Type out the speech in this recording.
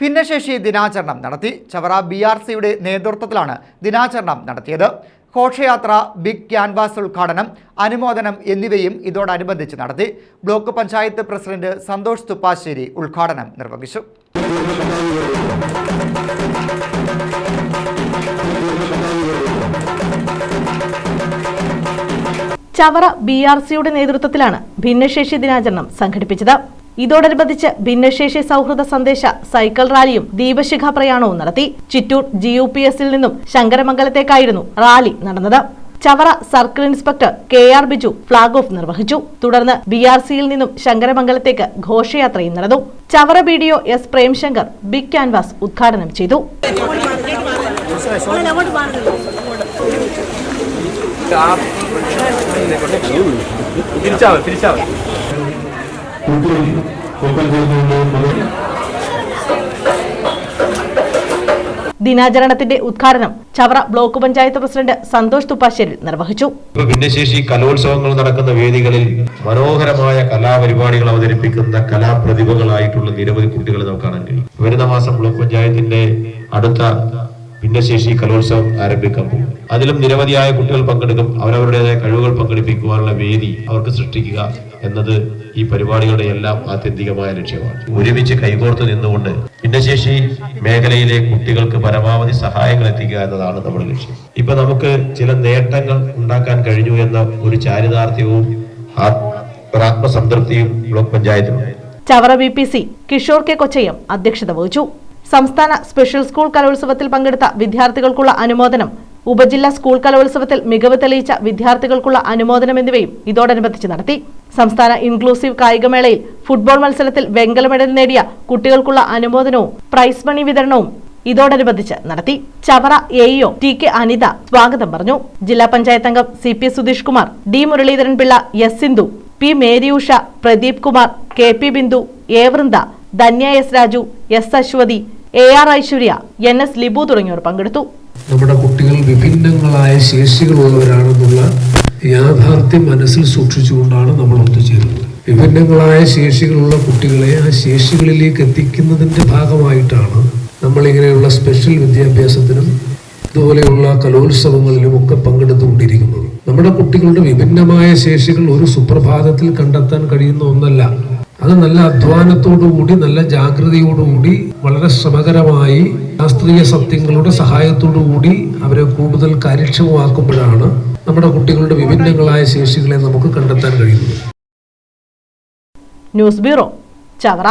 ഭിന്നശേഷി ദിനാചരണം നടത്തി. ചവറ ബി ആർ സിയുടെ നേതൃത്വത്തിലാണ് ദിനാചരണം നടത്തിയത്. ഘോഷയാത്ര ബിഗ് ക്യാൻവാസ് ഉദ്ഘാടനം അനുമോദനം എന്നിവയും ഇതോടനുബന്ധിച്ച് നടത്തി. ബ്ലോക്ക് പഞ്ചായത്ത് പ്രസിഡന്റ് സന്തോഷ് തുപ്പാശ്ശേരി ഉദ്ഘാടനം നിർവഹിച്ചു. ചവറ ബി ആർ സിയുടെ നേതൃത്വത്തിലാണ് ഭിന്നശേഷി ദിനാചരണം സംഘടിപ്പിച്ചത്. ഇതോടനുബന്ധിച്ച് ഭിന്നശേഷി സൗഹൃദ സന്ദേശ സൈക്കിൾ റാലിയും ദീപശിഖ പ്രയാണവും നടത്തി. ചിറ്റൂർ ജി യു പി എസിൽ നിന്നും ശങ്കരമംഗലത്തേക്കായിരുന്നു റാലി നടന്നത്. Chavara circle inspector K R Biju flag off നിർവഹിച്ചു. തുടർന്ന് ബി ആർ സിയിൽ നിന്നും ശങ്കരമംഗലത്തേക്ക് ഘോഷയാത്രയും നടന്നു. Chavara B D O S Premshankar big canvas ഉദ്ഘാടനം ചെയ്തു. ദിനാചരണത്തിന്റെ ഉദ്ഘാടനം ചവറ ബ്ലോക്ക് പഞ്ചായത്ത് പ്രസിഡന്റ് സന്തോഷ് തുപ്പാശ്ശേരി നിർവഹിച്ചു. ഭിന്നശേഷി കലോത്സവങ്ങൾ നടക്കുന്ന വേദികളിൽ മനോഹരമായ കലാപരിപാടികൾ അവതരിപ്പിക്കുന്ന കലാപ്രതിഭകളായിട്ടുള്ള നിരവധി കുട്ടികളെ നമുക്ക് കാണാൻ കഴിയും. വരുന്ന മാസം ബ്ലോക്ക് പഞ്ചായത്തിന്റെ അടുത്ത ഭിന്നശേഷി കലോത്സവം ആരംഭിക്കാൻ പോകും അതിലും നിരവധിയായ കുട്ടികൾ പങ്കെടുക്കും. അവരവരുടേതായ കഴിവുകൾ പങ്കെടുപ്പിക്കുവാനുള്ള വേദി അവർക്ക് സൃഷ്ടിക്കുക എന്നത് ഈ പരിപാടികളുടെ എല്ലാം ആത്യന്തികമായ ലക്ഷ്യമാണ്. ഒരുമിച്ച് കൈകോർത്ത് നിന്നുകൊണ്ട് ഭിന്നശേഷി മേഖലയിലെ കുട്ടികൾക്ക് പരമാവധി സഹായങ്ങൾ എത്തിക്കുക എന്നതാണ് നമ്മുടെ ലക്ഷ്യം. ഇപ്പൊ നമുക്ക് ചില നേട്ടങ്ങൾ ഉണ്ടാക്കാൻ കഴിഞ്ഞു എന്ന ഒരു ചാരിതാർത്ഥ്യവും ആത്മസംതൃപ്തിയും block പഞ്ചായത്തിനുണ്ട് Chavara B P C Kishore K Kochayam അധ്യക്ഷത വഹിച്ചു. സംസ്ഥാന സ്പെഷ്യൽ സ്കൂൾ കലോത്സവത്തിൽ പങ്കെടുത്ത വിദ്യാർത്ഥികൾക്കുള്ള അനുമോദനം ഉപജില്ലാ സ്കൂൾ കലോത്സവത്തിൽ മികവ് തെളിയിച്ച വിദ്യാർത്ഥികൾക്കുള്ള അനുമോദനം എന്നിവയും ഇതോടനുബന്ധിച്ച് നടത്തി. സംസ്ഥാന ഇൻക്ലൂസീവ് കായികമേളയിൽ ഫുട്ബോൾ മത്സരത്തിൽ വെങ്കല മെഡൽ നേടിയ കുട്ടികൾക്കുള്ള അനുമോദനവും പ്രൈസ് മണി വിതരണവും ഇതോടനുബന്ധിച്ച് നടത്തി. Chavara A E O T K Anitha സ്വാഗതം പറഞ്ഞു. ജില്ലാ പഞ്ചായത്ത് അംഗം C P Sudheesh Kumar D Muraleedharan Pillai S Sindhu P Maryusha Pradeep Kumar K P Bindu A Vrinda Dhanya S Raju S Aswathy A R Aishwarya N S Libu തുടങ്ങിയവർ പങ്കെടുത്തു. നമ്മുടെ കുട്ടികൾ വിഭിന്നങ്ങളായ ശേഷികളുള്ളവരാണെന്നുള്ള യാഥാർത്ഥ്യം മനസ്സിൽ സൂക്ഷിച്ചുകൊണ്ടാണ് നമ്മൾ ഒത്തുചേരുന്നത് വിഭിന്നങ്ങളായ ശേഷികളുള്ള കുട്ടികളെ ആ ശേഷികളിലേക്ക് എത്തിക്കുന്നതിന്റെ ഭാഗമായിട്ടാണ് നമ്മളിങ്ങനെയുള്ള സ്പെഷ്യൽ വിദ്യാഭ്യാസത്തിനും ഇതുപോലെയുള്ള കലോത്സവങ്ങളിലും ഒക്കെ പങ്കെടുത്തുകൊണ്ടിരിക്കുന്നത്. നമ്മുടെ കുട്ടികളുടെ വിഭിന്നമായ ശേഷികൾ ഒരു സുപ്രഭാതത്തിൽ കണ്ടെത്താൻ കഴിയുന്ന ഒന്നല്ല. അത് നല്ല അധ്വാനത്തോടുകൂടി നല്ല ജാഗ്രതയോടുകൂടി വളരെ ശ്രമകരമായി ശാസ്ത്രീയ സത്യങ്ങളുടെ സഹായത്തോടുകൂടി അവരെ കൂടുതൽ കാര്യക്ഷമമാക്കുമ്പോഴാണ് നമ്മുടെ കുട്ടികളുടെ വിഭിന്നങ്ങളായ ശേഷികളെ നമുക്ക് കണ്ടെത്താൻ കഴിയുന്നത്. News bureau Chavara.